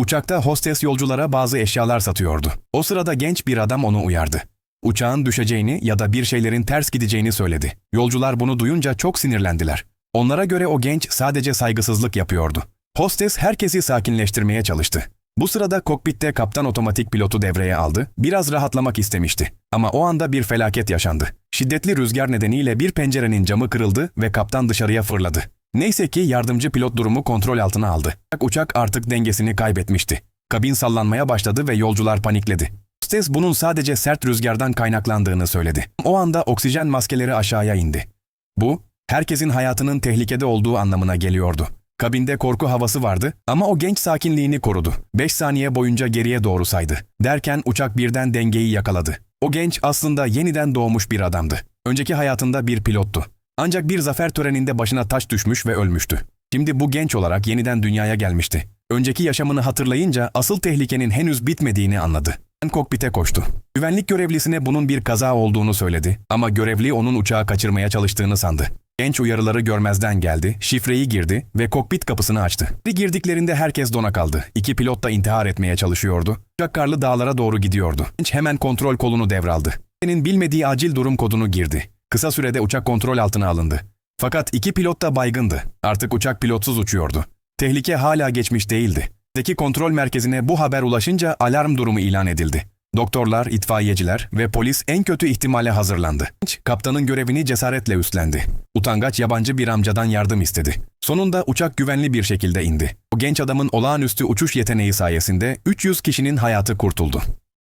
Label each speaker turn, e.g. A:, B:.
A: Uçakta hostes yolculara bazı eşyalar satıyordu. O sırada genç bir adam onu uyardı. Uçağın düşeceğini ya da bir şeylerin ters gideceğini söyledi. Yolcular bunu duyunca çok sinirlendiler. Onlara göre o genç sadece saygısızlık yapıyordu. Hostes herkesi sakinleştirmeye çalıştı. Bu sırada kokpitte kaptan otomatik pilotu devreye aldı, biraz rahatlamak istemişti. Ama o anda bir felaket yaşandı. Şiddetli rüzgar nedeniyle bir pencerenin camı kırıldı ve kaptan dışarıya fırladı. Neyse ki yardımcı pilot durumu kontrol altına aldı. Uçak artık dengesini kaybetmişti. Kabin sallanmaya başladı ve yolcular panikledi. Hostes bunun sadece sert rüzgardan kaynaklandığını söyledi. O anda oksijen maskeleri aşağıya indi. Bu, herkesin hayatının tehlikede olduğu anlamına geliyordu. Kabinde korku havası vardı ama o genç sakinliğini korudu. 5 saniye boyunca geriye doğru saydı. Derken uçak birden dengeyi yakaladı. O genç aslında yeniden doğmuş bir adamdı. Önceki hayatında bir pilottu. Ancak bir zafer töreninde başına taş düşmüş ve ölmüştü. Şimdi bu genç olarak yeniden dünyaya gelmişti. Önceki yaşamını hatırlayınca asıl tehlikenin henüz bitmediğini anladı. Kokpite koştu. Güvenlik görevlisine bunun bir kaza olduğunu söyledi ama görevli onun uçağı kaçırmaya çalıştığını sandı. Genç uyarıları görmezden geldi, şifreyi girdi ve kokpit kapısını açtı. Bir girdiklerinde herkes dona kaldı. İki pilot da intihar etmeye çalışıyordu. Uçak dağlara doğru gidiyordu. Genç hemen kontrol kolunu devraldı. Senin bilmediği acil durum kodunu girdi. Kısa sürede uçak kontrol altına alındı. Fakat iki pilot da baygındı. Artık uçak pilotsuz uçuyordu. Tehlike hala geçmiş değildi. Deki kontrol merkezine bu haber ulaşınca alarm durumu ilan edildi. Doktorlar, itfaiyeciler ve polis en kötü ihtimale hazırlandı. Kaptanın görevini cesaretle üstlendi. Utangaç yabancı bir amcadan yardım istedi. Sonunda uçak güvenli bir şekilde indi. O genç adamın olağanüstü uçuş yeteneği sayesinde 300 kişinin hayatı kurtuldu.